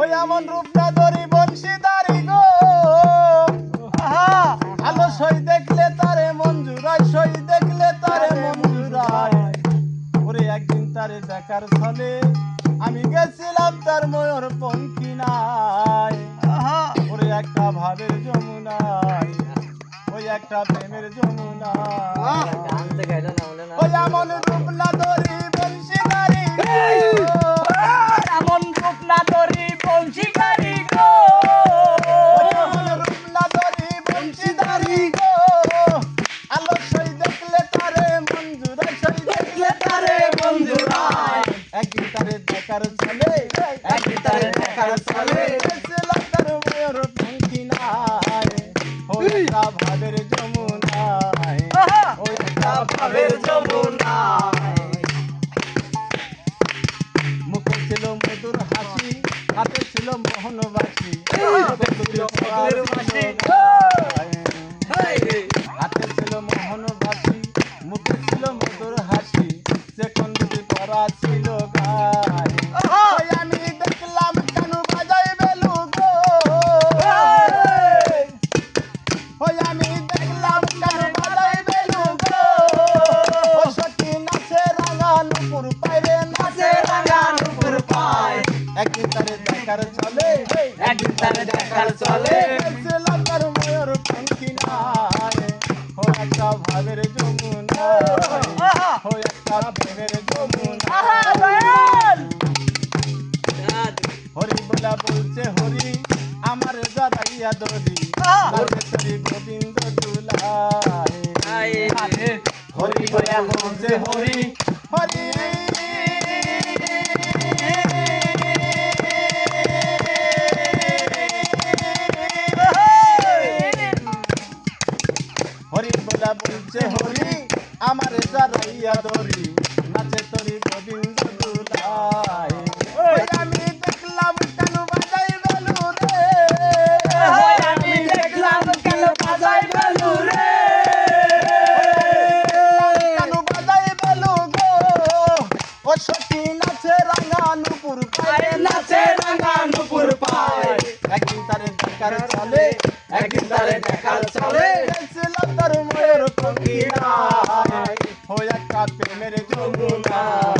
ওই এমন রূপ না ধরি বংশীদারি গো। আহা আলো সই দেখলে তারে মঞ্জুরায় সই দেখলে তারে মঞ্জুরায়। ওরে একদিন তারে দেখার ছলে আমি গেছিলাম তার ময়ূর পঙ্কিনায়। আহা ওরে একটা ভাবের যমুনায় ওই একটা প্রেমের যমুনায়। ওই এমন তারে দেখার চলে। চলে পঙ্খিনায় ওই একটা ভাবের যমুনায়। একটা ভাবের যমুনায়। মুখে ছিল মধুর হাসি হাতে ছিল মোহনবাসী। হাতে ছিল মধুর দেখার চলে একদিন তারে দেখার চলে। তার ময়ূর পঙ্খিনায় ও একটা ভাবের যমুনা ও একটা প্রেমের যমুনা হরি বলা বলছে হরি আমার জড়াইয়া দরি লাগে গোবিন্দ দুলায় হরি বলা বলছে হরি হরি হরি বলা বলছে হরি আমার জড়াইয়া দরি নাচে তরি গোবিন্দ দুলায় ওই। আমি দেখলাম কেন বাজাই বেলু রে। আমি দেখলাম কেন বাজাই বেলু রে। কেন বাজাই বেলু গো? ও নাচে রাঙা নুপুর পায়ে। নাচে রাঙা নুপুর পায়। একদিন তারে চলে একদিন তারে দেখার চলে। ছিলাম তার ময়ূর পঙ্কিনায় ওই একটা প্রেমের যমুনায় ওই